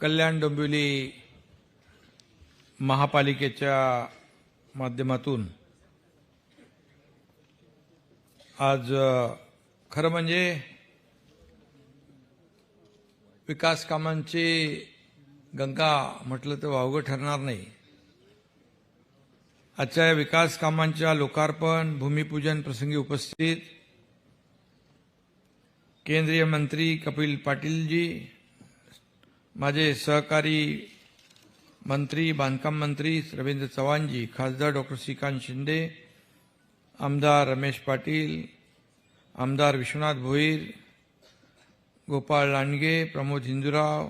कल्याण डोंबिवली महापालिकेच्या माध्यमातून आज खरं म्हणजे विकास कामांची गंगा म्हटलं तर वावगं ठरणार नाही. आजच्या या विकास कामांच्या लोकार्पण भूमिपूजन प्रसंगी उपस्थित केंद्रीय मंत्री कपिल पाटीलजी माझे सहकारी मंत्री बांधकाम मंत्री रवींद्र चव्हाणजी खासदार डॉक्टर श्रीकांत शिंदे आमदार रमेश पाटील आमदार विश्वनाथ भोईर गोपाळ लांडगे प्रमोद हिंदूराव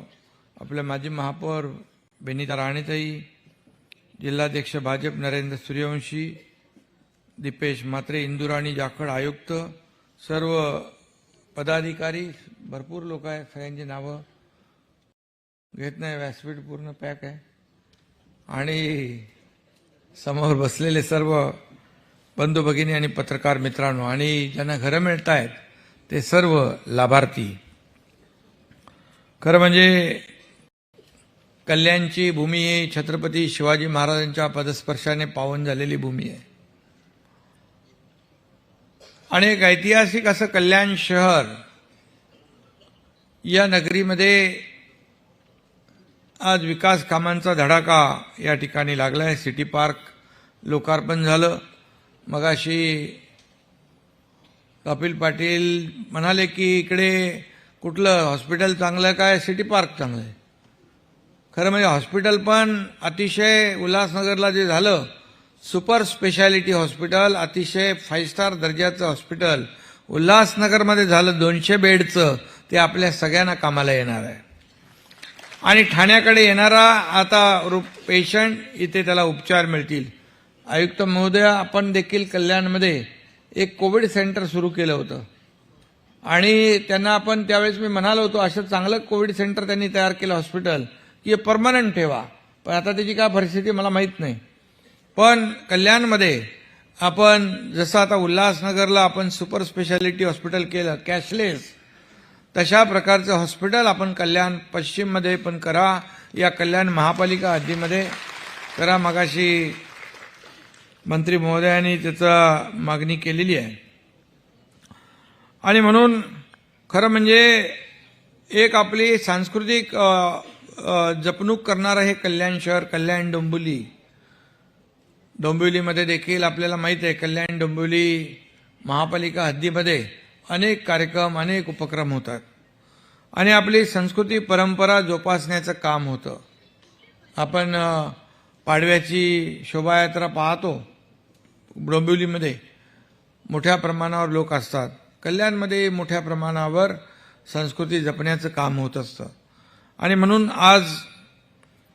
आपले माजी महापौर बेनिता राणेताई जिल्हाध्यक्ष भाजप नरेंद्र सूर्यवंशी दीपेश म्हात्रे इंदुराणी जाखड आयुक्त सर्व पदाधिकारी भरपूर लोक आहेत सगळ्यांची नावं घेत नाही व्यासपीठ पूर्ण पॅक आहे. आणि समोर बसलेले सर्व बंधू भगिनी आणि पत्रकार मित्रांनो आणि ज्यांना घरं मिळत आहेत ते सर्व लाभार्थी. खरं म्हणजे कल्याणची भूमी ही छत्रपती शिवाजी महाराजांच्या पदस्पर्शाने पावन झालेली भूमी आहे. आणि एक ऐतिहासिक असं कल्याण शहर या नगरीमध्ये आज विकास कामांचा धडाका या ठिकाणी लागला आहे सिटी पार्क लोकार्पण झालं. मगाशी कपिल पाटील म्हणाले की इकडे कुठलं हॉस्पिटल चांगलं आहे काय? सिटी पार्क चांगलं आहे. खरं म्हणजे हॉस्पिटल पण अतिशय उल्हासनगरला जे झालं सुपर स्पेशालिटी हॉस्पिटल अतिशय फाईव्ह स्टार दर्जाचं हॉस्पिटल उल्हासनगरमध्ये झालं दोनशे बेडचं ते आपल्या सगळ्यांना कामाला येणार आहे. आणि ठाण्याकडे येणारा आता पेशंट इथे त्याला उपचार मिळतील. आयुक्त महोदय आपण देखील कल्याणमध्ये एक कोविड सेंटर सुरू केलं होतं. आणि त्यांना आपण त्यावेळेस मी म्हणालो होतो असं चांगलं कोविड सेंटर त्यांनी तयार केलं हॉस्पिटल की हे परमनंट ठेवा. पण आता त्याची काय परिस्थिती मला माहीत नाही. पण कल्याणमध्ये आपण जसं आता उल्हासनगरला आपण सुपर स्पेशालिटी हॉस्पिटल केलं कॅशलेस तशा प्रकारचं हॉस्पिटल आपण कल्याण पश्चिममध्ये पण करा. या कल्याण महापालिका हद्दीमध्ये करा. मगाशी मंत्री महोदयांनी त्याचा मागणी केलेली आहे. आणि म्हणून खरं म्हणजे एक आपली सांस्कृतिक जपणूक करणारं हे कल्याण शहर कल्याण डोंबिवली. डोंबिवलीमध्ये देखील आपल्याला माहीत आहे कल्याण डोंबिवली महापालिका हद्दीमध्ये अनेक कार्यक्रम अनेक उपक्रम होतात. आणि आपली संस्कृती परंपरा जोपासण्याचं काम होतं. आपण पाडव्याची शोभायात्रा पाहतो. डोंबिवलीमध्ये मोठ्या प्रमाणावर लोक असतात. कल्याणमध्ये मोठ्या प्रमाणावर संस्कृती जपण्याचं काम होत असतं. आणि म्हणून आज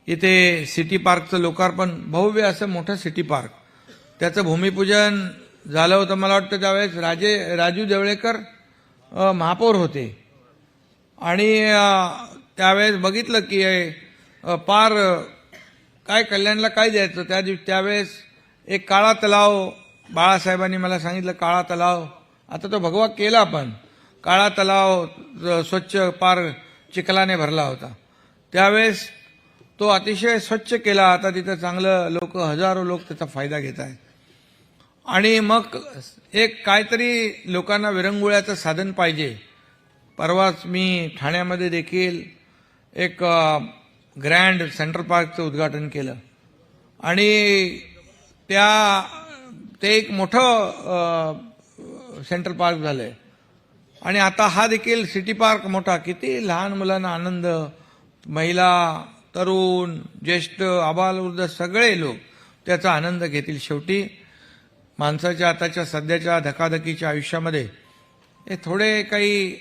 इथे सिटी पार्कचं लोकार्पण भव्य असं मोठं सिटी पार्क. त्याचं भूमिपूजन झालं होतं मला वाटतं त्यावेळेस राजे राजू देवळेकर महापौर होते. आणि त्यावेळेस बघितलं की पार काय कल्याणला काय द्यायचं? त्या दिवशी त्यावेळेस एक काळा तलाव बाळासाहेबांनी मला सांगितलं काळा तलाव. आता तो भगवा केला पण. काळा तलाव स्वच्छ पार चिखलाने भरला होता. त्यावेळेस तो अतिशय स्वच्छ केला. आता तिथं चांगलं लोक हजारो लोक त्याचा फायदा घेत आहेत. आणि मग एक काहीतरी लोकांना विरंगुळ्याचं साधन पाहिजे. परवाच मी ठाण्यामध्ये देखील एक ग्रँड सेंट्रल पार्कचं उद्घाटन केलं. आणि त्या ते एक मोठं सेंट्रल पार्क आहे आणि आता हा देखील सिटी पार्क मोठा. किती लहान मुलांना आनंद. महिला तरुण ज्येष्ठ आबालवृद्ध सगळे लोक त्याचा आनंद घेतील शेवटी. माणसाच्या आताच्या सध्याच्या धकाधकीच्या आयुष्यामध्ये हे थोडे काही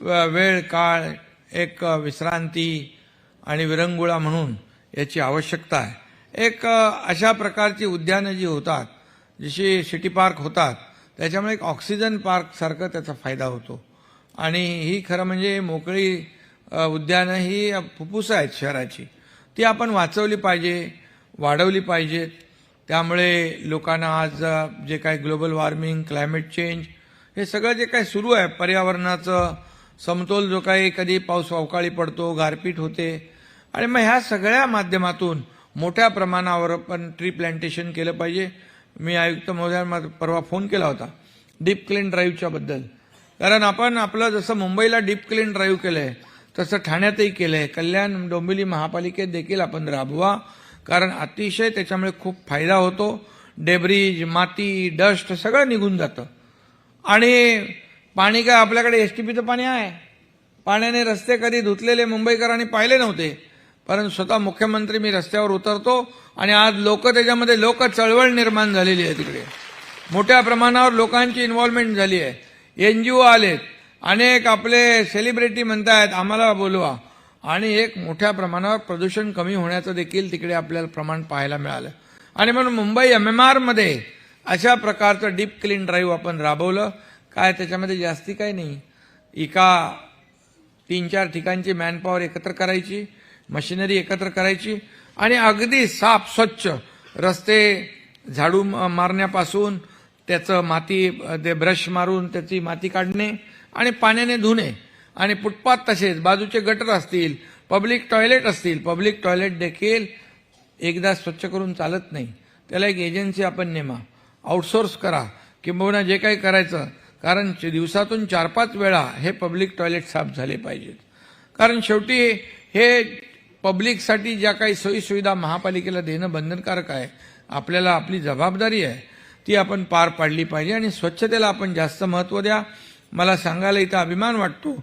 वेळ काळ एक विश्रांती आणि विरंगुळा म्हणून याची आवश्यकता आहे. एक अशा प्रकारची उद्यानं जी होतात जशी सिटी पार्क होतात त्याच्यामुळे एक ऑक्सिजन पार्कसारखं त्याचा फायदा होतो. आणि ही खरं म्हणजे मोकळी उद्यानं ही फुफ्फुसं आहेत शहराची. ती आपण वाचवली पाहिजे वाढवली पाहिजेत. त्यामुळे लोकांना आज जे काय ग्लोबल वॉर्मिंग क्लायमेट चेंज हे सगळं जे काय सुरू आहे पर्यावरणाचं समतोल जो काही कधी पाऊस अवकाळी पडतो गारपीट होते आणि मग ह्या सगळ्या माध्यमातून मोठ्या प्रमाणावर आपण ट्री प्लांटेशन केलं पाहिजे. मी आयुक्त महोदयांना परवा फोन केला होता डीप क्लीन ड्राईव्हच्या बद्दल. कारण आपण आपलं जसं मुंबईला डीप क्लीन ड्राईव्ह आहे तसं ठाण्यातही केलं आहे कल्याण डोंबिवली महापालिकेत देखील आपण राबवा. कारण अतिशय त्याच्यामुळे खूप फायदा होतो. डेब्रिज माती डस्ट सगळं निघून जातं. आणि पाणी काय आपल्याकडे एस टी पीचं पाणी आहे? पाण्याने रस्ते कधी धुतलेले मुंबईकरांनी पाहिले नव्हते. परंतु स्वतः मुख्यमंत्री मी रस्त्यावर उतरतो आणि आज लोक त्याच्यामध्ये लोक चळवळ निर्माण झालेली आहे तिकडे. मोठ्या प्रमाणावर लोकांची इन्व्हॉल्वमेंट झाली आहे. एन जी ओ आलेत. अनेक आपले सेलिब्रिटी म्हणतायत आम्हाला बोलवा. आणि एक मोठ्या प्रमाणावर प्रदूषण कमी होण्याचं देखील तिकडे आपल्याला प्रमाण पाहायला मिळालं. आणि म्हणून मुंबई एम एम आरमध्ये अशा प्रकारचं डीप क्लीन ड्राईव्ह आपण राबवलं. काय त्याच्यामध्ये जास्ती काही नाही. एका तीन चार ठिकाणची मॅनपॉवर एकत्र करायची मशिनरी एकत्र करायची आणि अगदी साफ स्वच्छ रस्ते झाडू म- मारण्यापासून त्याचं माती ते ब्रश मारून त्याची माती काढणे आणि पाण्याने धुणे. आणि फुटपाथ तसेच बाजूचे गटर असतील पब्लिक टॉयलेट असतील पब्लिक टॉयलेट देखील एकदा स्वच्छ करून चालत नाही. त्याला एक एजन्सी आपण नेमा. आउटसोर्स करा. किंबहुना जे काही करायचं कारण दिवसातून चार पाच वेळा हे पब्लिक टॉयलेट साफ झाले पाहिजेत. कारण शेवटी हे पब्लिकसाठी ज्या काही सोयीसुविधा महापालिकेला देणं बंधनकारक आहे आपल्याला आपली जबाबदारी आहे ती आपण पार पाडली पाहिजे आणि स्वच्छतेला आपण जास्त महत्त्व द्या. मला सांगायला इथं अभिमान वाटतो.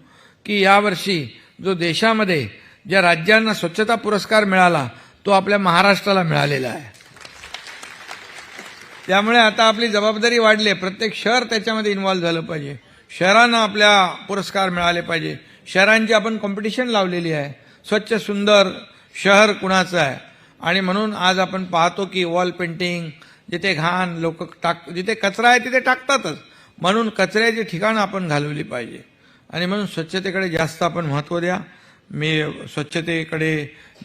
की यावर्षी जो देशामध्ये ज्या राज्यांना स्वच्छता पुरस्कार मिळाला तो आपल्या महाराष्ट्राला मिळालेला आहे. त्यामुळे आता आपली जबाबदारी वाढली. आहे प्रत्येक शहर त्याच्यामध्ये इन्व्हॉल्व्ह झालं पाहिजे. शहरांना आपल्या पुरस्कार मिळाले पाहिजे. शहरांची आपण कॉम्पिटिशन लावलेली आहे. स्वच्छ सुंदर शहर कुणाचं आहे? आणि म्हणून आज आपण पाहतो की वॉल पेंटिंग जिथे घाण लोक टाक जिथे कचरा आहे तिथे टाकतातच. म्हणून कचऱ्याची ठिकाणं आपण घालवली पाहिजे. आणि म्हणून स्वच्छतेकडे जास्त आपण महत्त्व द्या. मी स्वच्छतेकडे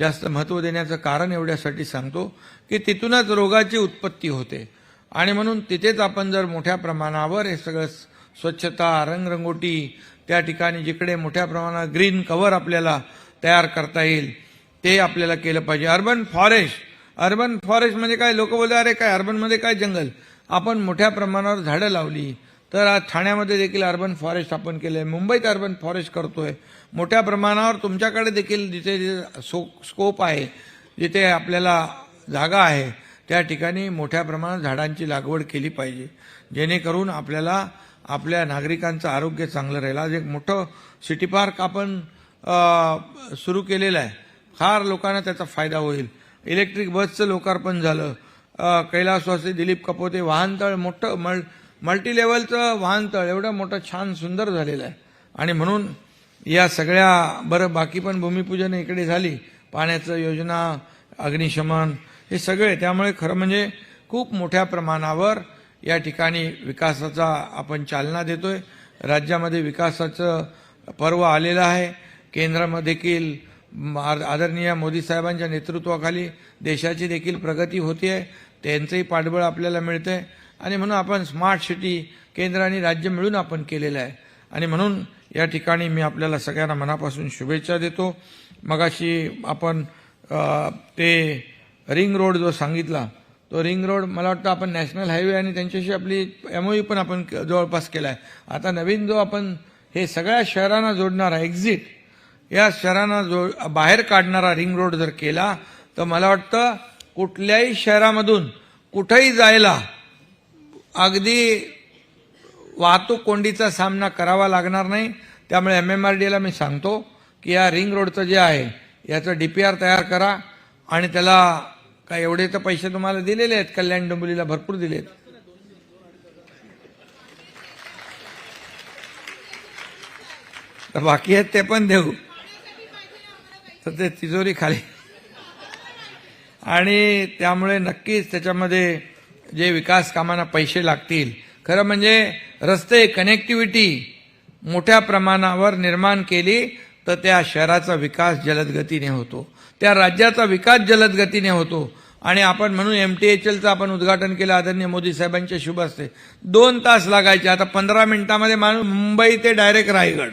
जास्त महत्त्व देण्याचं कारण एवढ्यासाठी सांगतो की तिथूनच रोगाची उत्पत्ती होते. आणि म्हणून तिथेच आपण जर मोठ्या प्रमाणावर हे सगळं स्वच्छता रंगरंगोटी त्या ठिकाणी जिकडे मोठ्या प्रमाणात ग्रीन कवर आपल्याला तयार करता येईल ते आपल्याला केलं पाहिजे. अर्बन फॉरेस्ट अर्बन फॉरेस्ट म्हणजे काय? लोक बोलतात अरे काय अर्बनमध्ये काय जंगल? आपण मोठ्या प्रमाणावर झाडं लावली तर आज ठाण्यामध्ये देखील अर्बन फॉरेस्ट आपण केलं आहे मुंबईत अर्बन फॉरेस्ट करतोय. मोठ्या प्रमाणावर तुमच्याकडे देखील जिथे जिथे सो स्कोप आहे जिथे आपल्याला जागा आहे त्या ठिकाणी मोठ्या प्रमाणात झाडांची लागवड केली पाहिजे. जेणेकरून आपल्याला आपल्या नागरिकांचं आरोग्य चांगलं राहील. आज एक मोठं सिटी पार्क आपण सुरू केलेलं आहे. फार लोकांना त्याचा फायदा होईल. इलेक्ट्रिक बसचं लोकार्पण झालं. कैलासवासी दिलीप कपोते वाहनतळ मोठं मळ मल्टी लेवलचं वाहनतळ एवढं मोठं छान सुंदर झालेलं आहे. आणि म्हणून या सगळ्या बरं बाकी पण भूमिपूजन इकडे झाली. पाण्याचं योजना अग्निशमन हे सगळे. त्यामुळे खरं म्हणजे खूप मोठ्या प्रमाणावर या ठिकाणी विकासाचा आपण चालना देतोय. राज्यामध्ये विकासाचं पर्व आलेलं आहे. केंद्रामध्ये देखील आद- आदरणीय मोदी साहेबांच्या नेतृत्वाखाली देशाची देखील प्रगती होती आहे त्यांचंही पाठबळ आपल्याला मिळतंय. आणि म्हणून आपण स्मार्ट सिटी केंद्र आणि राज्य मिळून आपण केलेलं आहे. आणि म्हणून या ठिकाणी मी आपल्याला सगळ्यांना मनापासून शुभेच्छा देतो. मगाशी आपण ते रिंग रोड जो सांगितला तो रिंग रोड मला वाटतं आपण नॅशनल हायवे आणि त्यांच्याशी आपली एमओयू पण आपण क- जवळपास केला आहे. आता नवीन जो आपण हे सगळ्या शहरांना जोडणारा एक्झिट या शहरांना जो बाहेर काढणारा रिंग रोड जर केला तर मला वाटतं कुठल्याही शहरामधून कुठंही जायला अगदी वाहतूक कोंडीचा सामना करावा लागणार नाही. त्यामुळे एम एम आर डीला मी सांगतो की या रिंग रोडचं जे आहे याचं डी पी आर तयार करा. आणि त्याला काय एवढे तर पैसे तुम्हाला दिलेले आहेत कल्याण डोंबिवलीला भरपूर दिलेत तर बाकी आहेत ते पण देऊ. तर ते तिजोरी खाली. आणि त्यामुळे नक्कीच त्याच्यामध्ये जे विकास कामांना पैसे लागतील. खरं म्हणजे रस्ते कनेक्टिव्हिटी मोठ्या प्रमाणावर निर्माण केली तर त्या शहराचा विकास जलद गतीने होतो. त्या राज्याचा विकास जलद गतीने होतो. आणि आपण म्हणून एम टी एच एलचं आपण उद्घाटन केलं आदरणीय मोदी साहेबांच्या शुभ असते दोन तास लागायचे आता पंधरा मिनिटामध्ये माणूस मुंबई ते डायरेक्ट रायगड.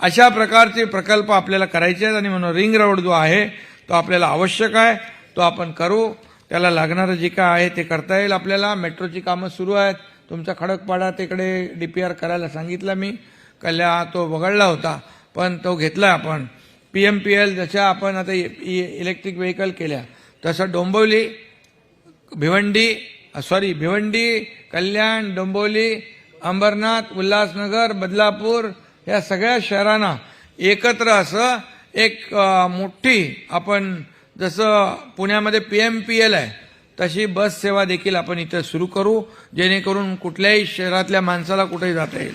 अशा प्रकारचे प्रकल्प आपल्याला करायचे आहेत आणि म्हणून रिंग रोड जो आहे तो आपल्याला आवश्यक आहे तो आपण करू. त्याला लागणारं जे काय आहे ते करता येईल आपल्याला. मेट्रोची कामं सुरू आहेत. तुमचा खडकपाडा तिकडे डी पी आर करायला सांगितलं मी. कल्या तो वगळला होता पण तो घेतला आपण. पी एम पी एल जशा आपण आता इलेक्ट्रिक व्हेकल केल्या तसं डोंबिवली भिवंडी सॉरी भिवंडी कल्याण डोंबिवली अंबरनाथ उल्हासनगर बदलापूर या सगळ्या शहरांना एकत्र असं एक मोठी आपण जसं पुण्यामध्ये पी एम पी एल आहे तशी बस सेवा देखील आपण इथं सुरू करू जेणेकरून कुठल्याही शहरातल्या माणसाला कुठेही जाता येईल.